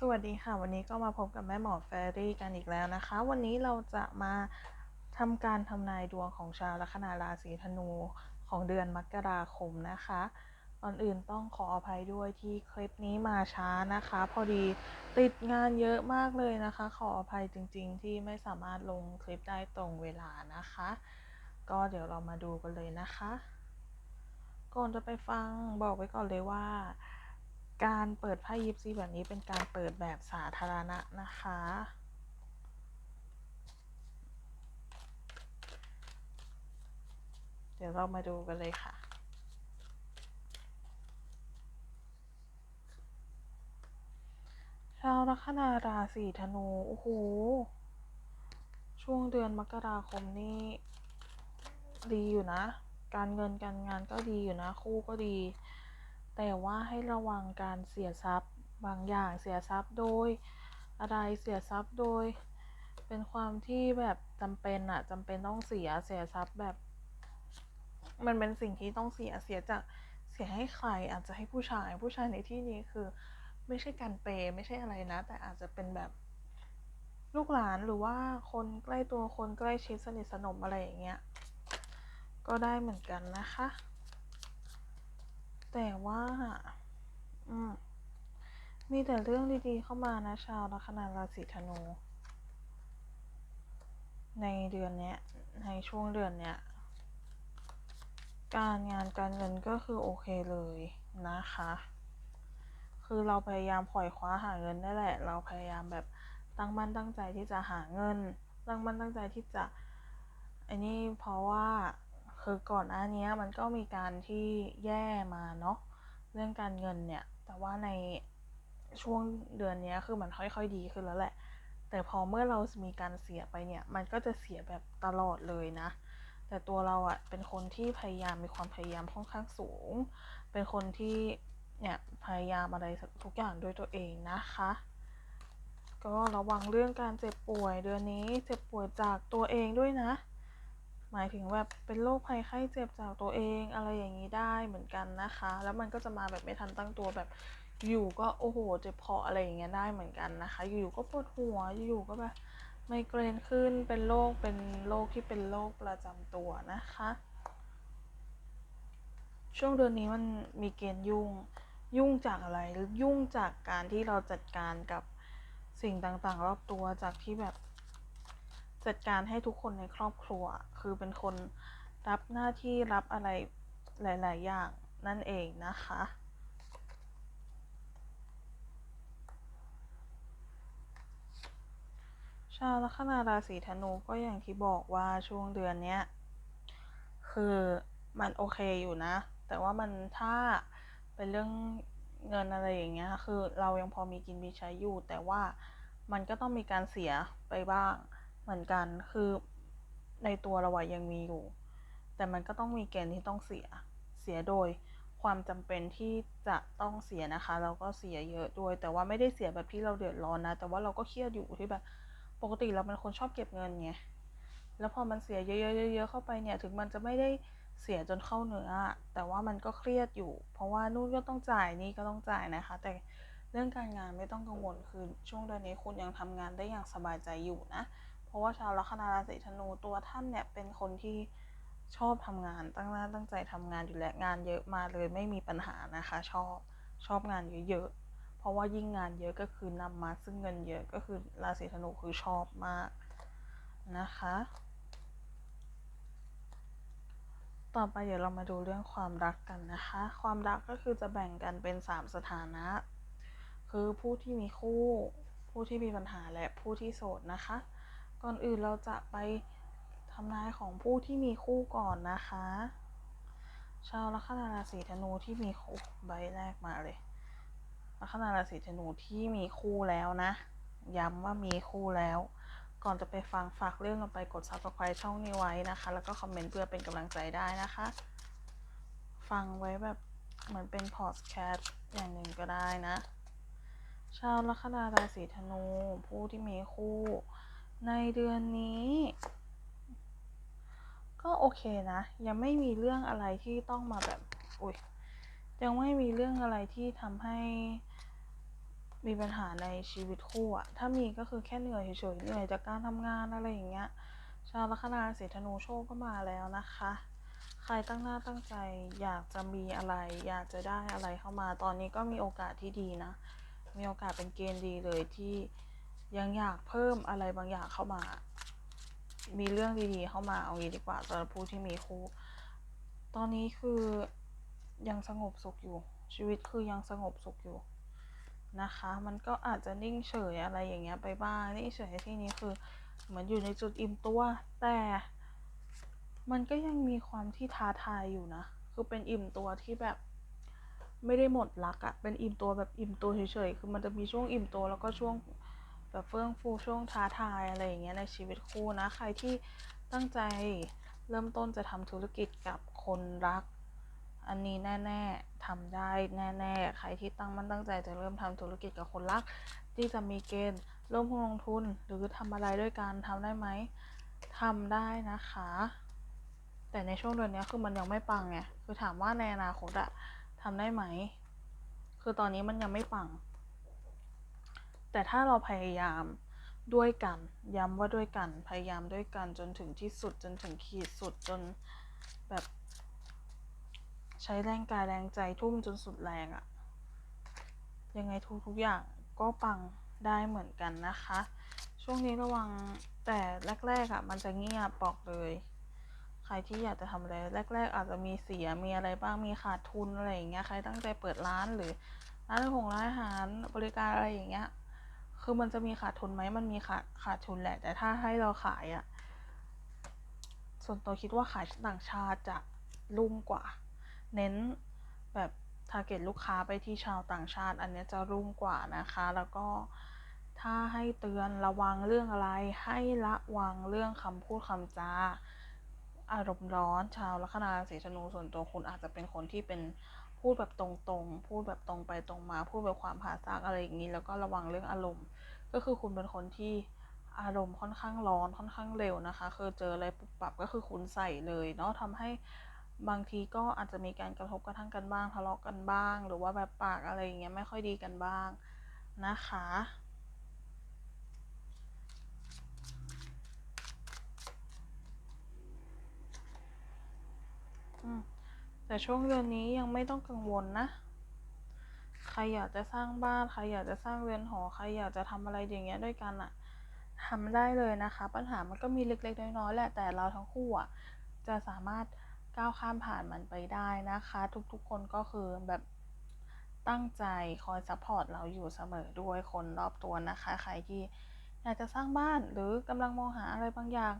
สวัสดีค่ะ วันนี้ก็มาพบกับแม่หมอแฟรี่กันอีกแล้วนะคะ วันนี้เราจะมาทำการทำนายดวงของชาวลัคนาราศีธนูของเดือนมกราคมนะคะก่อนอื่นต้องขออภัยด้วยที่คลิปนี้มาช้านะคะ พอดีติดงานเยอะมากเลยนะคะ ขออภัยจริง ๆ ที่ไม่สามารถลงคลิปได้ตรงเวลานะคะ ก็เดี๋ยวเรามาดูกันเลยนะคะ ก่อนจะไปฟังบอกไว้ก่อนเลยว่า การเปิดไพ่ยิปซีแบบนี้เป็นการเปิดแบบสาธารณะนะคะ เดี๋ยวเรามาดูกันเลยค่ะชาวลัคนาราศีธนู โอ้โห ช่วงเดือนมกราคมนี่ดีอยู่นะ การเงินการงานก็ดีอยู่นะ คู่ก็ดี แต่ว่าให้ระวังการเสียทรัพย์บางอย่างเสียทรัพย์โดย อะไรเสียทรัพย์โดย เป็นความที่แบบจำเป็นอะจำเป็นต้องเสียเสียทรัพย์แบบ มันเป็นสิ่งที่ต้องเสียเสียจากเสียให้ใครอาจจะให้ผู้ชายผู้ชายในที่นี้คือ ไม่ใช่การเปย์ไม่ใช่อะไรนะ แต่อาจจะเป็นแบบลูกหลานหรือว่าคนใกล้ตัวคนใกล้ชิดสนิทสนมอะไรอย่างเงี้ยก็ได้เหมือนกันนะคะ แต่ว่า อืมมีแต่เรื่องดีๆเข้ามานะชาวลัคนาราศีธนู ในเดือนเนี้ย ในช่วงเดือนเนี้ย การงานการเงินก็คือโอเคเลยนะคะ คือเราพยายามปล่อยคว้าหาเงินได้แหละ เราพยายามแบบตั้งมั่นตั้งใจที่จะหาเงิน ตั้งมั่นตั้งใจที่จะไอ้นี่เพราะว่า คือก่อนหน้านี้มันก็มีการที่แย่มาเนาะเรื่องการเงินเนี่ย แต่ว่าในช่วงเดือนนี้คือมันค่อยๆดีขึ้นแล้วแหละ แต่พอเมื่อเรามีการเสียไปเนี่ย มันก็จะเสียแบบตลอดเลยนะ แต่ตัวเราอะเป็นคนที่พยายามมีความพยายามค่อนข้างสูง เป็นคนที่เนี่ยพยายามอะไรทุกอย่างด้วยตัวเองนะคะ ก็ระวังเรื่องการเจ็บป่วยเดือนนี้เจ็บป่วยจากตัวเองด้วยนะ หมายถึงแบบเป็นโรคภัยไข้เจ็บจากตัวเองอะไรอย่างนี้ได้เหมือนกันนะคะ แล้วมันก็จะมาแบบไม่ทันตั้งตัวแบบอยู่ก็โอ้โหเจ็บคออะไรอย่างเงี้ยได้เหมือนกันนะคะ อยู่ก็ปวดหัวอยู่ก็แบบไมเกรนขึ้นเป็นโรคเป็นโรคที่เป็นโรคประจำตัวนะคะ ช่วงเดือนนี้มันมีเกณฑ์ยุ่งยุ่งจากอะไรยุ่งจากการที่เราจัดการกับสิ่งต่างๆ รอบตัวจากที่แบบจัดการให้ทุกคนในครอบครัว คือเป็นคนรับหน้าที่รับอะไรหลาย ๆ อย่างนั่นเองนะคะ ชาวลัคนาราศีธนูก็อย่างที่บอกว่าช่วงเดือนเนี้ยคือมันโอเคอยู่นะ แต่ว่ามันถ้าเป็นเรื่องเงินอะไรอย่างเงี้ย คือเรายังพอมีกินมีใช้อยู่ แต่ว่ามันก็ต้องมีการเสียไปบ้างเหมือนกัน คือ ในตัวเราอะยังมีอยู่ แต่มันก็ต้องมีเกณฑ์ที่ต้องเสีย เสียโดยความจำเป็นที่จะต้องเสียนะคะ เราก็เสียเยอะด้วย แต่ว่าไม่ได้เสียแบบที่เราเดือดร้อนนะ แต่ว่าเราก็เครียดอยู่ที่แบบ ปกติเราเป็นคนชอบเก็บเงินไง แล้วพอมันเสียเยอะๆๆๆเข้าไปเนี่ย ถึงมันจะไม่ได้เสียจนเข้าเนื้อ แต่ว่ามันก็เครียดอยู่ เพราะว่านู่นก็ต้องจ่ายนี่ก็ต้องจ่ายนะคะ แต่เรื่องการงานไม่ต้องกังวลคือช่วงเดือนนี้คุณยังทำงานได้อย่างสบายใจอยู่นะ ราะว่าชาวลัคนาราศีธนูตัวท่านเนี่ยเป็นคนที่ชอบทำงานตั้งหน้าตั้งใจทำงานอยู่แล้วงานเยอะมาเลยไม่มีปัญหานะคะ ชอบชอบงานเยอะๆเพราะว่ายิ่งงานเยอะก็คือนำมาซึ่งเงินเยอะก็คือราศีธนูคือชอบมากนะคะ ต่อไปเดี๋ยวเรามาดูเรื่องความรักกันนะคะ ความรักก็คือจะแบ่งกันเป็น 3 สถานะ คือผู้ที่มีคู่ ผู้ที่มีปัญหาและผู้ที่โสดนะคะ ก่อนอื่นเราจะไปทำนายของผู้ที่มีคู่ก่อนนะคะ ชาวลัคนาราศีธนูที่มีคู่ใบแรกมาเลย ลัคนาราศีธนูที่มีคู่แล้วนะ ย้ำว่ามีคู่แล้ว ก่อนจะไปฟังฝากเรื่องกันไปกด subscribe ช่องนี้ไว้นะคะ แล้วก็คอมเมนต์เพื่อเป็นกำลังใจได้นะคะ ฟังไว้แบบเหมือนเป็นพอดแคสต์อย่างหนึ่งก็ได้นะ ชาวลัคนาราศีธนูผู้ที่มีคู่ ในเดือนนี้ ก็โอเคนะ ยังไม่มีเรื่องอะไรที่ต้องมาแบบอุ้ยยังไม่มีเรื่องอะไรที่ทำให้มีปัญหาในชีวิตคู่อะถ้ามีก็คือแค่เหนื่อยเฉยๆเหนื่อยจากการทำงานอะไรอย่างเงี้ย ชาวลัคนาราศีธนูโชคก็มาแล้วนะคะ ใครตั้งหน้าตั้งใจอยากจะมีอะไร อยากจะได้อะไรเข้ามา ตอนนี้ก็มีโอกาสที่ดีนะ มีโอกาสเป็นเกณฑ์ดีเลยที่ ยังอยากเพิ่มอะไรบางอย่างเข้ามา มีเรื่องดีๆเข้ามาเอางี้ดีกว่าสำหรับผู้ที่มีคู่ ตอนนี้คือยังสงบสุขอยู่ ชีวิตคือยังสงบสุขอยู่นะคะ มันก็อาจจะนิ่งเฉยอะไรอย่างเงี้ยไปบ้าง นิ่งเฉยที่นี้คือเหมือนอยู่ในจุดอิ่มตัว แต่มันก็ยังมีความที่ท้าทายอยู่นะ คือเป็นอิ่มตัวที่แบบไม่ได้หมดรักอะเป็นอิ่มตัวแบบอิ่มตัวเฉยๆ คือมันจะมีช่วงอิ่มตัวแล้วก็ช่วง แบบเฟื่องฟูช่วงท้าทายอะไรอย่างเงี้ยในชีวิตคู่นะ ใครที่ตั้งใจเริ่มต้นจะทำธุรกิจกับคนรัก อันนี้แน่ๆทำได้แน่ๆ ใครที่ตั้งมั่นตั้งใจจะเริ่มทำธุรกิจกับคนรัก ที่จะมีเกณฑ์ร่วมลงทุนหรือทำอะไรด้วยกันทำได้ไหมทำได้นะคะ แต่ในช่วงเดือนนี้คือมันยังไม่ปังไงคือถามว่าในอนาคตอะทำได้ไหม คือตอนนี้มันยังไม่ปัง แต่ถ้าเราพยายามด้วยกัน ย้ำว่าด้วยกัน พยายามด้วยกันจนถึงที่สุดจนถึงขีดสุดจนแบบใช้แรงกายแรงใจทุ่มจนสุดแรงอะยังไงทุกทุกอย่างก็ปังได้เหมือนกันนะคะ ช่วงนี้ระวังแต่แรกๆอะ่ะมันจะเงียบบอกเลย ใครที่อยากจะทำอะไรแรก ๆ อาจจะมีเสียมีอะไรบ้างมีขาดทุนอะไรอย่างเงี้ยใครตั้งใจเปิดร้านหรือร้านขอาหารร้านอาหารบริการอะไรอย่างเงี้ย คือมันจะมีขาดทุนไหมมันมีขาดขาดทุนแหละ แต่ถ้าให้เราขายอะ่ะส่วนตัวคิดว่าขายต่างชาติจะรุ่งกว่า เน้นแบบทาร์เก็ตลูกค้าไปที่ชาวต่างชาติ อันนี้จะรุ่งกว่านะคะ แล้วก็ถ้าให้เตือนระวังเรื่องอะไร ให้ระวังเรื่องคำพูดคำจาอารมณ์ร้อนชาวลัคนาราศีธนูส่วนตัวคุณอาจจะเป็นคนที่เป็น พูดแบบตรงๆ พูดแบบตรงไปตรงมา พูดแบบความผาซากอะไรอย่างนี้ แล้วก็ระวังเรื่องอารมณ์ ก็คือคุณเป็นคนที่อารมณ์ค่อนข้างร้อนค่อนข้างเร็วนะคะคือเจออะไรปุบปับก็คือคุณใส่เลยเนาะทำให้บางทีก็อาจจะมีการกระทบกระทั่งกันบ้างทะเลาะกันบ้าง หรือว่าแบบปากอะไรอย่างเงี้ยไม่ค่อยดีกันบ้างนะคะ อืม แต่ช่วงเดือนนี้ยังไม่ต้องกังวลนะ ใครอยากจะสร้างบ้าน ใครอยากจะสร้างเรือนหอ ใครอยากจะทำอะไรอย่างเงี้ยด้วยกันอะทำได้เลยนะคะ ปัญหามันก็มีเล็กๆน้อยๆแหละ แต่เราทั้งคู่อะจะสามารถก้าวข้ามผ่านมันไปได้นะคะ ทุกๆคนก็คือแบบตั้งใจคอยซัพพอร์ตเราอยู่เสมอด้วยคนรอบตัวนะคะ ใครที่อยากจะสร้างบ้านหรือกำลังมองหาอะไรบางอย่าง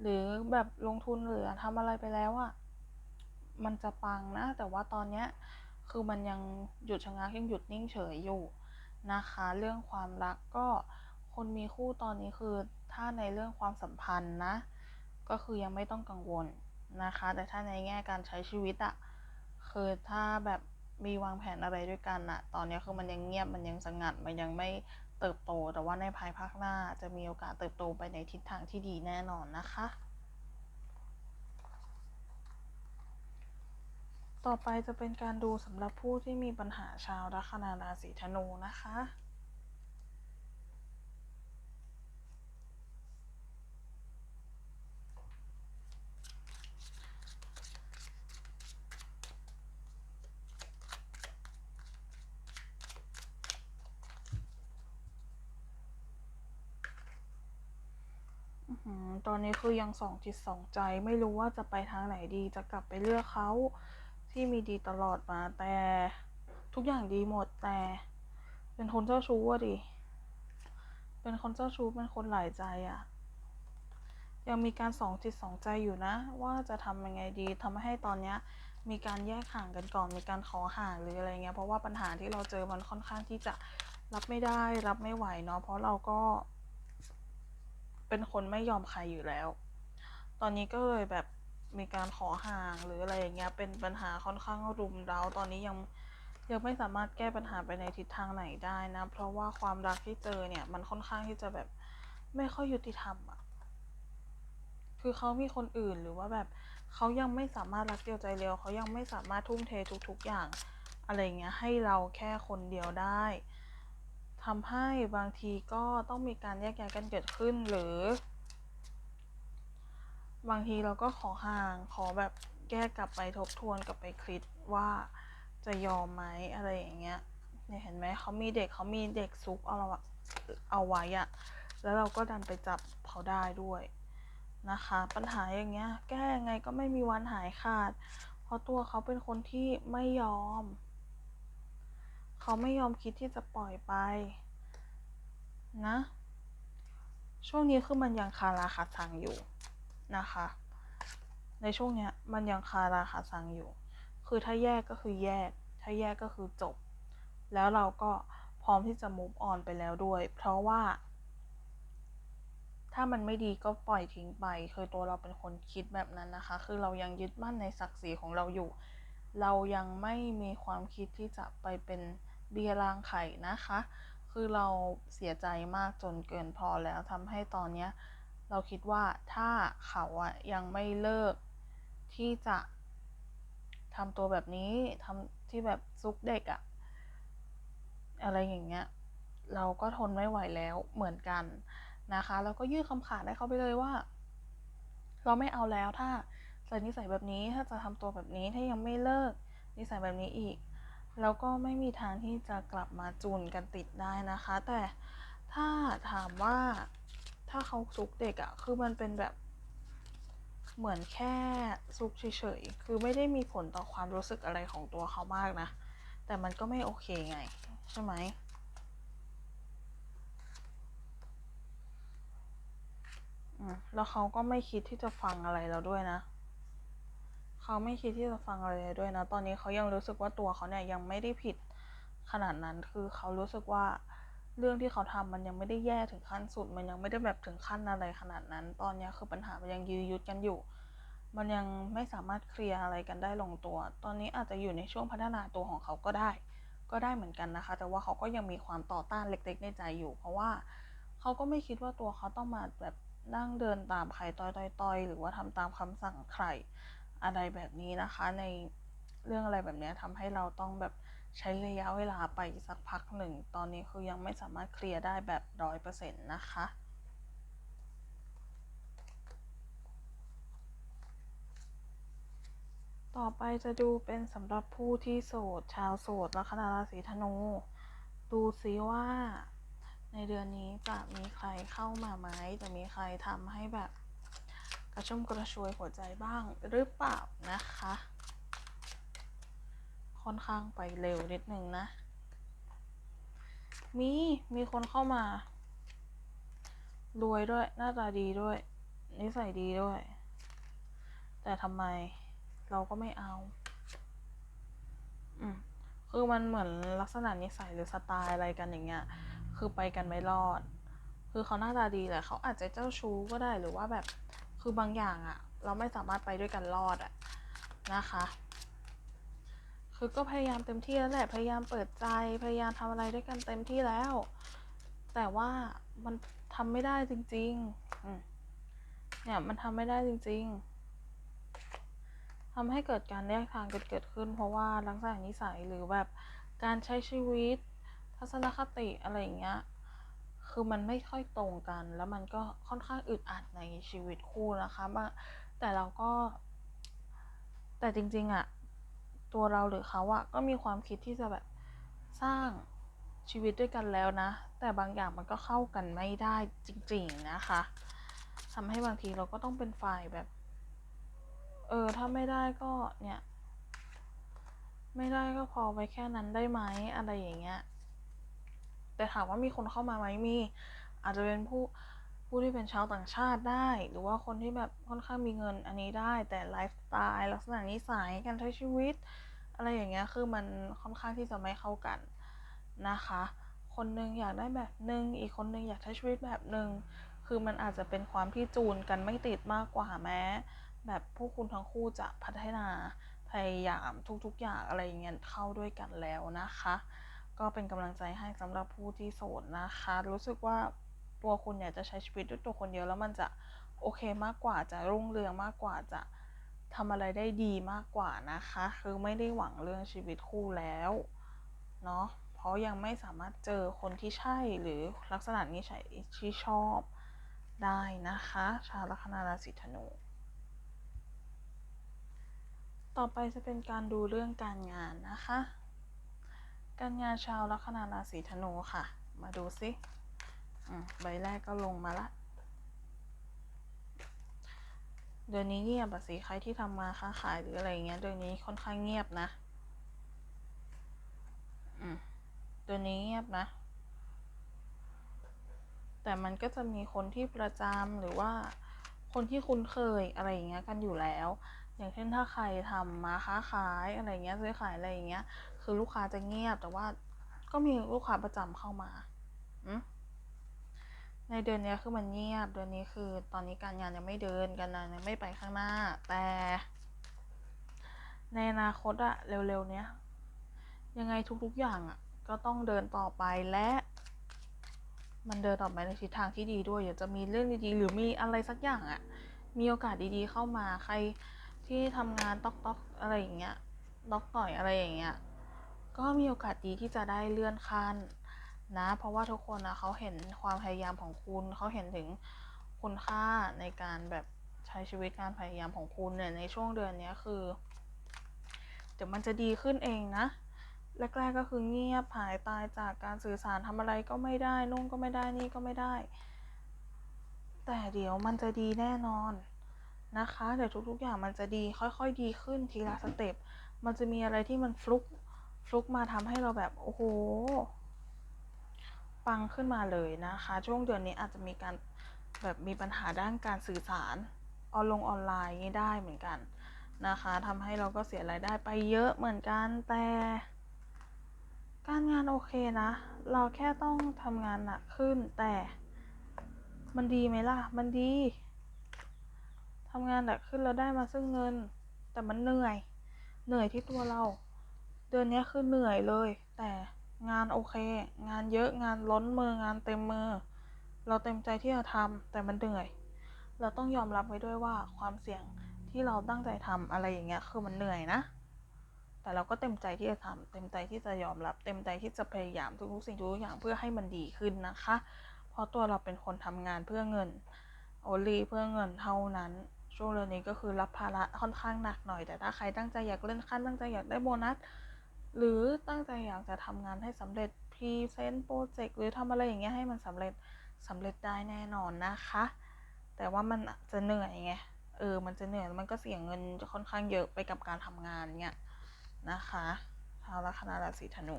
หรือแบบลงทุนหรือทำอะไรไปแล้วอะ มันจะปังนะ แต่ว่าตอนเนี้ยคือมันยังหยุดชะงักยังหยุดนิ่งเฉยอยู่นะคะ เรื่องความรักก็คนมีคู่ตอนนี้คือถ้าในเรื่องความสัมพันธ์นะ ก็คือยังไม่ต้องกังวลนะคะ แต่ถ้าในแง่การใช้ชีวิตอะคือถ้าแบบมีวางแผนอะไรด้วยกันอะตอนนี้คือมันยังเงียบมันยังสงัดมันยังไม่เติบโต แต่ว่าในภายภาคหน้าจะมีโอกาสเติบโตไปในทิศทางที่ดีแน่นอนนะคะ ต่อไปจะเป็นการดูสำหรับผู้ที่มีปัญหาชาวลัคนาราศีธนูนะคะ ตอนนี้คือยังสองจิตสองใจไม่รู้ว่าจะไปทางไหนดีจะกลับไปเลือกเขา ที่มีดีตลอดมา แต่ทุกอย่างดีหมดแต่ เป็นคนเจ้าชู้อะดิ เป็นคนเจ้าชู้เป็นคนหลายใจอะยังมีการสองจิตสองใจอยู่นะ ว่าจะทำยังไงดีทำให้ตอนเนี้ยมีการแยกห่างกันก่อนมีการขอห่างหรืออะไรเงี้ยเพราะว่าปัญหาที่เราเจอมันค่อนข้างที่จะรับไม่ได้รับไม่ไหวเนาะเพราะเราก็ เป็นคนไม่ยอมใครอยู่แล้ว ตอนนี้ก็เลยแบบ มีการขอห่างหรืออะไรอย่างเงี้ยเป็นปัญหาค่อนข้างรุมเร้าตอนนี้ยังยังไม่สามารถแก้ปัญหาไปในทิศทางไหนได้นะ เพราะว่าความรักที่เจอเนี่ย มันค่อนข้างที่จะแบบไม่ค่อยยุติธรรมอะคือเขามีคนอื่นหรือว่าแบบเขายังไม่สามารถรักเดียวใจเดียวเขายังไม่สามารถทุ่มเททุก ๆ อย่าง อะไรเงี้ยให้เราแค่คนเดียวได้ททำให้บางทีก็ต้องมีการแยกย้ายกันเกิดขึ้นหรือ บางทีเราก็ขอห่างขอแบบแก้กลับไปทบทวนกลับไปคิดว่าจะยอมไหมอะไรอย่างเงี้ยเนี่ยเห็นไหมเขามีเด็กเขามีเด็กซุกเอาเราเอาไว้อะแล้วเราก็ดันไปจับเขาได้ด้วยนะคะ ปัญหาอย่างเงี้ย แก้ยังไงก็ไม่มีวันหายขาด เพราะตัวเขาเป็นคนที่ไม่ยอม เขาไม่ยอมคิดที่จะปล่อยไป นะ ช่วงนี้คือมันยังคาราคาซังอยู่ นะคะ ในช่วงเนี้ยมันยังคาราคาซังอยู่ คือถ้าแยกก็คือแยก ถ้าแยกก็คือจบ แล้วเราก็พร้อมที่จะ move on ไปแล้วด้วย เพราะว่า ถ้ามันไม่ดีก็ปล่อยทิ้งไป คือตัวเราเป็นคนคิดแบบนั้นนะคะ คือเรายังยึดมั่นในศักดิ์ศรีของเราอยู่ เรายังไม่มีความคิดที่จะไปเป็นเบียรางไข่นะคะ คือเราเสียใจมากจนเกินพอแล้วทำให้ตอนเนี้ย เราคิดว่าถ้าเขาอะยังไม่เลิกที่จะทำตัวแบบนี้ทำที่แบบซุกเด็กอะอะไรอย่างเงี้ย เราก็ทนไม่ไหวแล้วเหมือนกันนะคะ แล้วก็ยื่นคำขาดให้เขาไปเลยว่า เราไม่เอาแล้วถ้าใส่นิสัยแบบนี้ถ้าจะทำตัวแบบนี้ถ้ายังไม่เลิกนิสัยแบบนี้อีก แล้วก็ไม่มีทางที่จะกลับมาจูนกันติดได้นะคะ แต่ถ้าถามว่า ถ้าเขาซุกเด็กอะคือมันเป็นแบบ เหมือนแค่ซุกเฉยๆ คือไม่ได้มีผลต่อความรู้สึกอะไรของตัวเขามากนะ แต่มันก็ไม่โอเคไง ใช่ไหมแล้วเขาก็ไม่คิดที่จะฟังอะไรเราด้วยนะ เขาไม่คิดที่จะฟังอะไรด้วยนะ ตอนนี้เขายังรู้สึกว่าตัวเขาเนี่ยยังไม่ได้ผิดขนาดนั้น คือเขารู้สึกว่า เรื่องที่เขาทำมันยังไม่ได้แย่ถึงขั้นสุด มันยังไม่ได้แบบถึงขั้นอะไรขนาดนั้น ตอนนี้คือปัญหามันยังยืดยุดกันอยู่ มันยังไม่สามารถเคลียร์อะไรกันได้ลงตัว ตอนนี้อาจจะอยู่ในช่วงพัฒนาตัวของเขาก็ได้ ก็ได้เหมือนกันนะคะ แต่ว่าเขาก็ยังมีความต่อต้านเล็ก ๆ ในใจอยู่ เพราะว่าเขาก็ไม่คิดว่าตัวเขาต้องมาแบบนั่งเดินตามใครต้อยๆหรือว่าทำตามคำสั่งใครอะไรแบบนี้นะคะ ในเรื่องอะไรแบบนี้ทำให้เราต้องแบบ ใช้ระยะเวลาไปสักพักหนึ่ง ตอนนี้คือยังไม่สามารถเคลียร์ได้แบบร้อยเปอร์เซ็นต์นะคะ ต่อไปจะดูเป็นสำหรับผู้ที่โสด ชาวโสดลัคนาราศีธนู ดูซิว่าในเดือนนี้จะมีใครเข้ามาไหม จะมีใครทำให้แบบกระชุ่มกระชวยหัวใจบ้างหรือเปล่านะคะ ค่อนข้างไปเร็วนิดหนึ่งนะ มี มีคนเข้ามา รวยด้วย หน้าตาดีด้วย นิสัยดีด้วย แต่ทำไมเราก็ไม่เอา อืม คือมันเหมือนลักษณะนิสัยหรือสไตล์อะไรกันอย่างเงี้ย คือไปกันไม่รอด คือเขาหน้าตาดีแหละเขาอาจจะเจ้าชู้ก็ได้หรือว่าแบบ คือบางอย่างอะเราไม่สามารถไปด้วยกันรอดอะนะคะ คือก็พยายามเต็มที่แล้วแหละ พยายามเปิดใจ พยายามทำอะไรด้วยกันเต็มที่แล้ว แต่ว่ามันทำไม่ได้จริงๆเนี่ยมันทำไม่ได้จริง ๆทำให้เกิดการแยกทางเกิดเกิดขึ้น เพราะว่าลักษณะนิสัยหรือแบบการใช้ชีวิต ทัศนคติอะไรอย่างเงี้ย คือมันไม่ค่อยตรงกัน แล้วมันก็ค่อนข้างอึดอัดในชีวิตคู่นะคะแต่เราก็ แต่จริง ๆอะ ตัวเราหรือเขาอะก็มีความคิดที่จะแบบสร้างชีวิตด้วยกันแล้วนะ แต่บางอย่างมันก็เข้ากันไม่ได้จริง ๆนะคะทำให้บางทีเราก็ต้องเป็นฝ่ายแบบ เออ ถ้าไม่ได้ก็เนี่ย ไม่ได้ก็พอไว้แค่นั้นได้ไหมอะไรอย่างเงี้ยแต่ถามว่ามีคนเข้ามาไหมมี อาจจะเป็นผู้ ผู้ที่เป็นชาวต่างชาติได้ หรือว่าคนที่แบบค่อนข้างมีเงินอันนี้ได้ แต่ไลฟ์สไตล์ลักษณะนิสัยการใช้ชีวิต อะไรอย่างเงี้ยคือมันค่อนข้างที่จะไม่เข้ากันนะคะ คนนึงอยากได้แบบหนึ่งอีกคนนึงอยากใช้ชีวิตแบบหนึ่งคือมันอาจจะเป็นความที่จูนกันไม่ติดมากกว่าแม้ แบบพวกคุณทั้งคู่จะพัฒนาพยายามทุกๆอย่างอะไรอย่างเงี้ยเข้าด้วยกันแล้วนะคะ ก็เป็นกำลังใจให้สำหรับผู้ที่โสดนะคะ รู้สึกว่า ตัวคุณอยากจะใช้ชีวิตด้วยตัวคนเดียวแล้วมันจะโอเคมากกว่าจะรุ่งเรืองมากกว่าจะทำอะไรได้ดีมากกว่านะคะ คือไม่ได้หวังเรื่องชีวิตคู่แล้วเนาะเพราะยังไม่สามารถเจอคนที่ใช่หรือลักษณะนิสัยที่ชอบได้นะคะ ชาวลัคนาราศีธนู ต่อไปจะเป็นการดูเรื่องการงานนะคะ การงานชาวลัคนาราศีธนูค่ะ มาดูซิ ใบแรกก็ลงมาละ เดือนนี้เงียบอะสิใครที่ทำมาค้าขายหรืออะไรเงี้ยเดือนนี้ค่อนข้างเงียบนะเดือนนี้เงียบนะ แต่มันก็จะมีคนที่ประจำหรือว่าคนที่คุ้นเคยอะไรอย่างเงี้ยกันอยู่แล้ว อย่างเช่นถ้าใครทำมาค้าขายอะไรเงี้ยซื้อขายอะไรอย่างเงี้ย คือลูกค้าจะเงียบแต่ว่าก็มีลูกค้าประจำเข้ามาอืม ในเดือนนี้คือมันเงียบ เดือนนี้คือตอนนี้การงานยังไม่เดินการงานยังไม่ไปข้างหน้า แต่ ในอนาคตอะเร็วๆเนี้ยยังไงทุกๆอย่างอะก็ต้องเดินต่อไปและ มันเดินต่อไปในทิศทางที่ดีด้วยอยากจะมีเรื่องดีๆ หรือมีอะไรสักอย่างอะมีโอกาสดีๆเข้ามาใครที่ทำงานต๊อกๆอะไรอย่างเงี้ยต๊อกต่อยอะไรอย่างเงี้ยก็มีโอกาสดีที่จะได้เลื่อนขั้น นะ เพราะว่าทุกคนนะเขาเห็นความพยายามของคุณเขาเห็นถึงคุณค่าในการแบบใช้ชีวิตการพยายามของคุณเนี่ยในช่วงเดือนนี้คือเดี๋ยวมันจะดีขึ้นเองนะแรกๆก็คือเงียบหายตายจากการสื่อสารทำอะไรก็ไม่ได้นุ่งก็ไม่ได้นี่ก็ไม่ได้ แต่เดี๋ยวมันจะดีแน่นอนนะคะเดี๋ยวทุกๆอย่างมันจะดีค่อยๆดีขึ้นทีละสเต็ปมันจะมีอะไรที่มันฟลุกฟลุกมาทำให้เราแบบโอ้โห ปังขึ้นมาเลยนะคะ ช่วงเดือนนี้อาจจะมีการแบบมีปัญหาด้านการสื่อสารออนลงออนไลน์นี่ได้เหมือนกันนะคะทำให้เราก็เสียรายได้ไปเยอะเหมือนกันแต่ การงานโอเคนะ เราแค่ต้องทำงานหนักขึ้นแต่มันดีไหมล่ะ มันดีทำงานหนักขึ้นเราได้มาซึ่งเงิน แต่มันเหนื่อย เหนื่อยที่ตัวเรา เดือนนี้คือเหนื่อยเลย แต่ งานโอเค งานเยอะงานล้นมืองานเต็มมือ เราเต็มใจที่จะทำแต่มันเหนื่อย เราต้องยอมรับไว้ด้วยว่าความเสี่ยงที่เราตั้งใจทำอะไรอย่างเงี้ยคือมันเหนื่อยนะ แต่เราก็เต็มใจที่จะทำเต็มใจที่จะยอมรับ เต็มใจที่จะพยายามทุกๆสิ่งทุกอย่างเพื่อให้มันดีขึ้นนะคะ เพราะตัวเราเป็นคนทำงานเพื่อเงินโอลีเพื่อเงินเท่านั้นช่วงเดือนนี้ก็คือรับภาระค่อนข้างหนักหน่อย แต่ถ้าใครตั้งใจอยากเลื่อนขั้นตั้งใจอยากได้โบนัส หรือตั้งใจอยากจะทำงานให้สำเร็จพรีเซนต์โปรเจกต์หรือทำอะไรอย่างเงี้ยให้มันสำเร็จสำเร็จได้แน่นอนนะคะ แต่ว่ามันจะเหนื่อยไงเออ มันจะเหนื่อยมันก็เสียเงินค่อนข้างเยอะไปกับการทำงานเนี่ยนะคะชาวลัคนาราศีธนู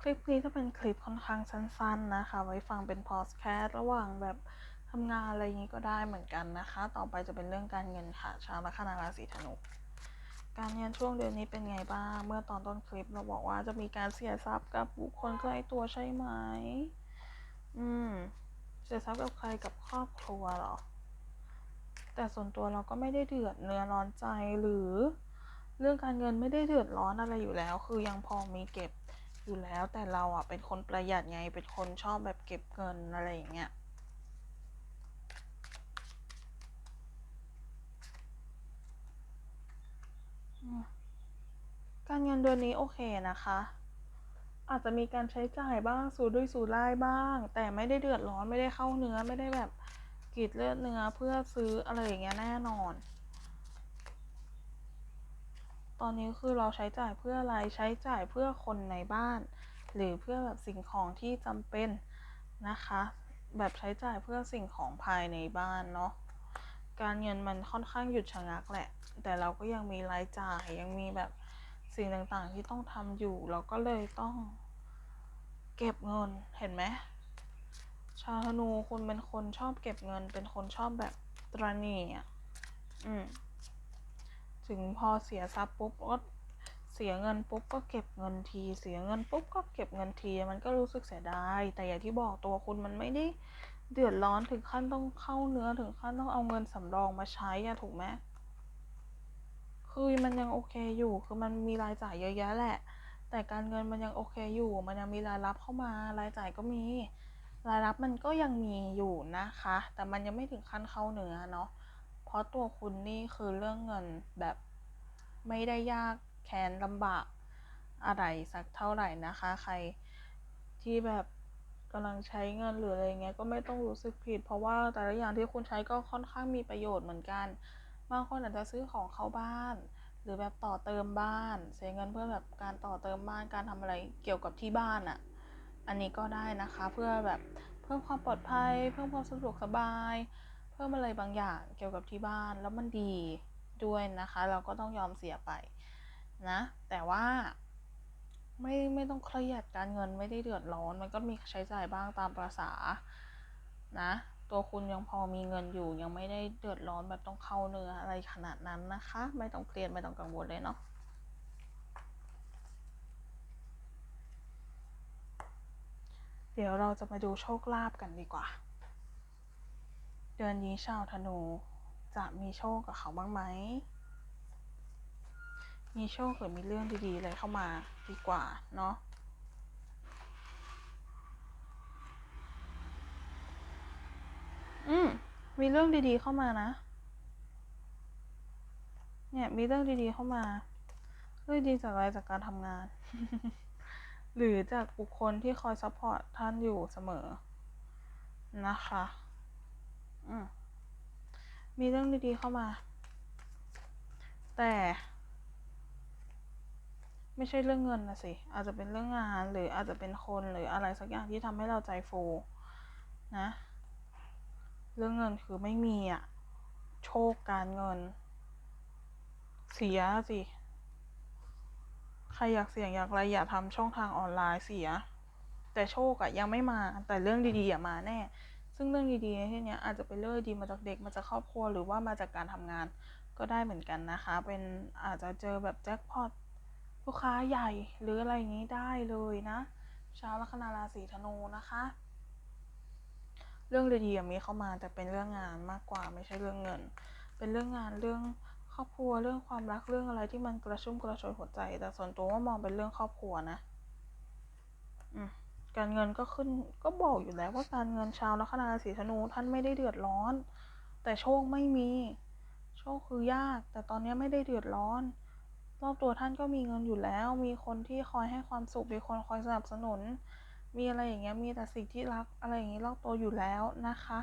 คลิปนี้จะเป็นคลิปค่อนข้างสั้น ๆนะคะ ไว้ฟังเป็นพอสแคสระหว่างแบบทำงานอะไรอย่างนี้ก็ได้เหมือนกันนะคะ ต่อไปจะเป็นเรื่องการเงินค่ะ ชาวลัคนาราศีธนู การเงินช่วงเดือนนี้เป็นไงบ้าง เมื่อตอนต้นคลิปเราบอกว่าจะมีการเสียทรัพย์กับบุคคลใกล้ตัวใช่ไหม อืม เสียทรัพย์กับใครกับครอบครัวหรอ แต่ส่วนตัวเราก็ไม่ได้เดือดเนื้อร้อนใจหรือ เรื่องการเงินไม่ได้เดือดร้อนอะไรอยู่แล้ว คือยังพอมีเก็บอยู่แล้ว แต่เราอะเป็นคนประหยัดไง เป็นคนชอบแบบเก็บเงินอะไรอย่างเงี้ย การเงินเดือนนี้โอเคนะคะ อาจจะมีการใช้จ่ายบ้างสูด้วยสูร่ายบ้าง แต่ไม่ได้เดือดร้อนไม่ได้เข้าเนื้อไม่ได้แบบกรีดเลือดเนื้อเพื่อซื้ออะไรอย่างเงี้ยแน่นอน ตอนนี้คือเราใช้จ่ายเพื่ออะไรใช้จ่ายเพื่อคนในบ้าน หรือเพื่อแบบสิ่งของที่จำเป็นนะคะ แบบใช้จ่ายเพื่อสิ่งของภายในบ้านเนาะ การเงินมันค่อนข้างหยุดชะงักแหละ แต่เราก็ยังมีรายจ่ายยังมีแบบสิ่งต่างๆที่ต้องทำอยู่ เราก็เลยต้องเก็บเงินเห็นไหมชาวธนูคุณเป็นคนชอบเก็บเงิน เป็นคนชอบแบบตรณีอะอืมถึงพอเสียทรัพย์ปุ๊บก็เสียเงินปุ๊บก็เก็บเงินที เสียเงินปุ๊บก็เก็บเงินที มันก็รู้สึกเสียดาย แต่อย่างที่บอกตัวคุณมันไม่ได้ เดือดร้อนถึงขั้นต้องเข้าเนื้อถึงขั้นต้องเอาเงินสำรองมาใช้อะถูกไหมคือมันยังโอเคอยู่ คือมันมีรายจ่ายเยอะแยะแหละ แต่การเงินมันยังโอเคอยู่ มันยังมีรายรับเข้ามา รายจ่ายก็มี รายรับมันก็ยังมีอยู่นะคะ แต่มันยังไม่ถึงขั้นเข้าเนื้อเนาะ เพราะตัวคุณนี่คือเรื่องเงินแบบไม่ได้ยากแค้นลำบากอะไรสักเท่าไหร่นะคะ ใครที่แบบ กำลังใช้เงินหรืออะไรเงี้ยก็ไม่ต้องรู้สึกผิด เพราะว่าแต่ละอย่างที่คุณใช้ก็ค่อนข้างมีประโยชน์เหมือนกัน บางคนอาจจะซื้อของเข้าบ้าน หรือแบบต่อเติมบ้าน เสียเงินเพื่อแบบการต่อเติมบ้านการทำอะไรเกี่ยวกับที่บ้านอะ่ะ อันนี้ก็ได้นะคะเพื่อแบบเพิ่มความปลอดภัย เพิ่มความสะดวกสบาย เพิ่มอะไรบางอย่างเกี่ยวกับที่บ้านแล้วมันดีด้วยนะคะ เราก็ต้องยอมเสียไปนะ แต่ว่า ไม่ไม่ต้องเครียดการเงินไม่ได้เดือดร้อน มันก็มีใช้จ่ายบ้างตามประษานะ ตัวคุณยังพอมีเงินอยู่ ยังไม่ได้เดือดร้อนแบบต้องเข้าเนื้ออะไรขนาดนั้นนะคะ ไม่ต้องเครียดไม่ต้องกังวลเลยเนาะเดี๋ยวเราจะมาดูโชคลาภกันดีกว่า เดือนนี้ชาวธนูจะมีโชคกับเขาบ้างไหม มีโชคหรือมีเรื่องดีๆอะไรเข้ามาดีกว่าเนาะอืมมีเรื่องดีๆเข้ามานะ เนี่ย มีเรื่องดีๆเข้ามา เรื่องดีจากอะไรจากการทำงาน หรือจากบุคคลที่คอยซัพพอร์ตท่านอยู่เสมอ นะคะ อืมมีเรื่องดีๆเข้ามา แต่ ไม่ใช่เรื่องเงินนะสิ อาจจะเป็นเรื่องงานหรืออาจจะเป็นคนหรืออะไรสักอย่างที่ทำให้เราใจฟูนะ เรื่องเงินคือไม่มีอะโชคการเงิน เสียสิ ใครอยากเสี่ยงอยากอะไรอยากทำช่องทางออนไลน์เสีย แต่โชคอะยังไม่มา แต่เรื่องดีๆอะมาแน่ ซึ่งเรื่องดีๆในที่นี้อาจจะเป็นเรื่องดีมาจากเด็กมาจากครอบครัวหรือว่ามาจากการทำงานก็ได้เหมือนกันนะคะ เป็นอาจจะเจอแบบแจ็คพอต ลูกค้าใหญ่หรืออะไรอย่างนี้ได้เลยนะ ชาวลัคนาราศีธนูนะคะ เรื่องดีๆมีเข้ามาแต่เป็นเรื่องงานมากกว่าไม่ใช่เรื่องเงิน เป็นเรื่องงานเรื่องครอบครัวเรื่องความรักเรื่องอะไรที่มันกระชุ่มกระชวยหัวใจ แต่ส่วนตัวว่ามองเป็นเรื่องครอบครัวนะการเงินก็ขึ้นก็บอกอยู่แล้วว่าการเงินชาวลัคนาราศีธนูท่านไม่ได้เดือดร้อน แต่โชคไม่มี โชคคือยาก แต่ตอนนี้ไม่ได้เดือดร้อน รอบตัวท่านก็มีเงินอยู่แล้ว มีคนที่คอยให้ความสุข มีคนคอยสนับสนุน มีอะไรอย่างเงี้ย มีแต่สิ่งที่รัก อะไรอย่างงี้รอบตัวอยู่แล้วนะคะ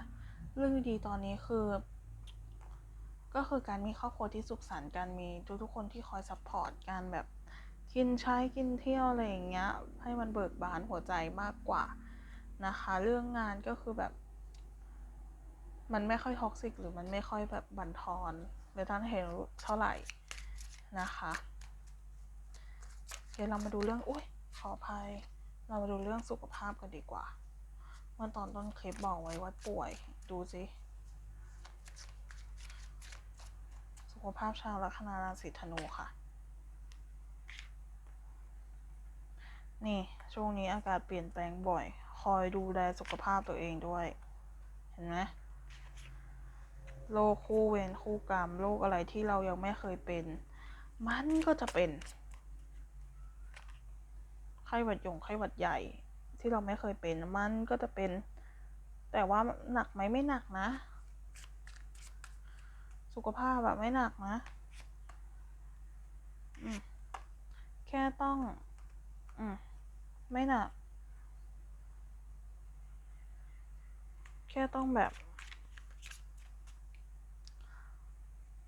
เรื่องดีตอนนี้คือ ก็คือการมีครอบครัวที่สุขสันต์การมีทุกๆคนที่คอยซัพพอร์ตการแบบกินใช้กินเที่ยวอะไรอย่างเงี้ย ให้มันเบิกบานหัวใจมากกว่านะคะ เรื่องงานก็คือแบบ มันไม่ค่อยท็อกซิกหรือมันไม่ค่อยแบบบั่นทอนในท่านเห็นเท่าไหร่นะคะ ดี๋ยวเรามาดูเรื่องอุ้ยขออภัย เรามาดูเรื่องสุขภาพกันดีกว่า เมื่อตอนต้นคลิปบอกไว้ว่าป่วย ดูสิสุขภาพชาวลัคนาราศีธนูค่ะ นี่ ช่วงนี้อากาศเปลี่ยนแปลงบ่อย คอยดูแลสุขภาพตัวเองด้วย เห็นไหมโรคคู่เวรคู่กรรมโรคอะไรที่เรายังไม่เคยเป็น มันก็จะเป็น ไข้หวัดหยงไข้หวัดใหญ่ ที่เราไม่เคยเป็นมันก็จะเป็น แต่ว่าหนักไหมไม่หนักนะ สุขภาพแบบไม่หนักนะแค่ต้องอมไม่หนัก แค่ต้องแบบ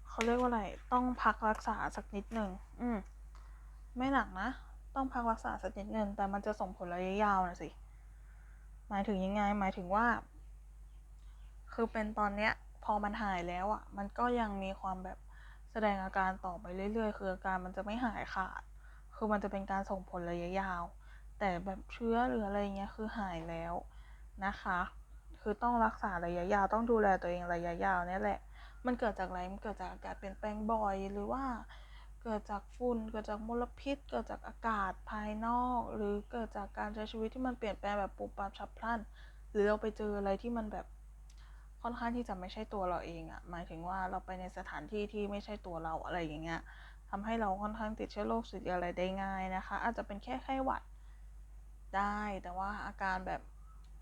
เขาเรียกว่าอะไร ต้องพักรักษาสักนิดหนึ่ง อืม ไม่หนักนะ ต้องพักรักษาสักนิดนึงแต่มันจะส่งผลระยะยาวนะสิ หมายถึงยังไง หมายถึงว่า คือเป็นตอนเนี้ย พอมันหายแล้วอะ่ะ มันก็ยังมีความแบบแสดงอาการต่อไปเรื่อยๆ คืออาการมันจะไม่หายขาด คือมันจะเป็นการส่งผลระยะยาว แต่แบบเชื้อหรืออะไรเงี้ยคือหายแล้วนะคะ คือต้องรักษาระยะยาว ต้องดูแลตัวเองระยะยาวนี่แหละ มันเกิดจากอะไร มันเกิดจากอากาศเปลี่ยนแปลงบ่อยหรือว่า เกิดจากฝุ่น เกิดจากมลพิษ เกิดจากอากาศภายนอก หรือเกิดจากการใช้ชีวิตที่มันเปลี่ยนแปลงแบบปุบปับฉับพลัน หรือเราไปเจออะไรที่มันแบบค่อนข้างที่จะไม่ใช่ตัวเราเองอะหมายถึงว่าเราไปในสถานที่ที่ไม่ใช่ตัวเราอะไรอย่างเงี้ยทำให้เราค่อนข้างติดเชื้อโรคติดอะไรได้ง่ายนะคะ อาจจะเป็นแค่ไข้หวัดได้ แต่ว่าอาการแบบ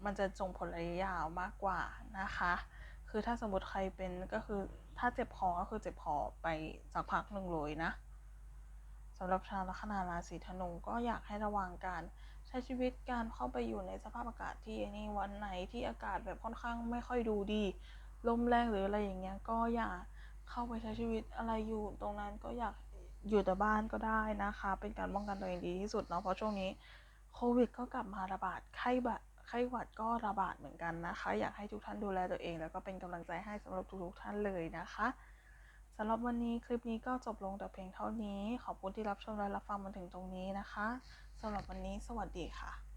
มันจะส่งผลระยะยาวมากกว่านะคะ คือถ้าสมมติใครเป็นก็คือถ้าเจ็บคอก็คือเจ็บคอไปสักพักหนึ่งเลยนะ สำหรับชาวลัคนาราศีธนูก็อยากให้ระวังการใช้ชีวิตการเข้าไปอยู่ในสภาพอากาศที่นี่วันไหนที่อากาศแบบค่อนข้างไม่ค่อยดูดี ลมแรงหรืออะไรอย่างเงี้ยก็อย่าเข้าไปใช้ชีวิตอะไรอยู่ตรงนั้นก็อยากอยู่แต่บ้านก็ได้นะคะ เป็นการป้องกันตัวเองดีที่สุดเนาะเพราะช่วงนี้โควิดก็กลับมาระบาดไข้บะไข้หวัดก็ระบาดเหมือนกันนะคะ อยากให้ทุกท่านดูแลตัวเอง แล้วก็เป็นกำลังใจให้สำหรับทุกๆท่านเลยนะคะ สำหรับวันนี้คลิปนี้ก็จบลงแต่เพียงเท่านี้ ขอบคุณที่รับชมและรับฟังมาถึงตรงนี้นะคะสำหรับวันนี้สวัสดีค่ะ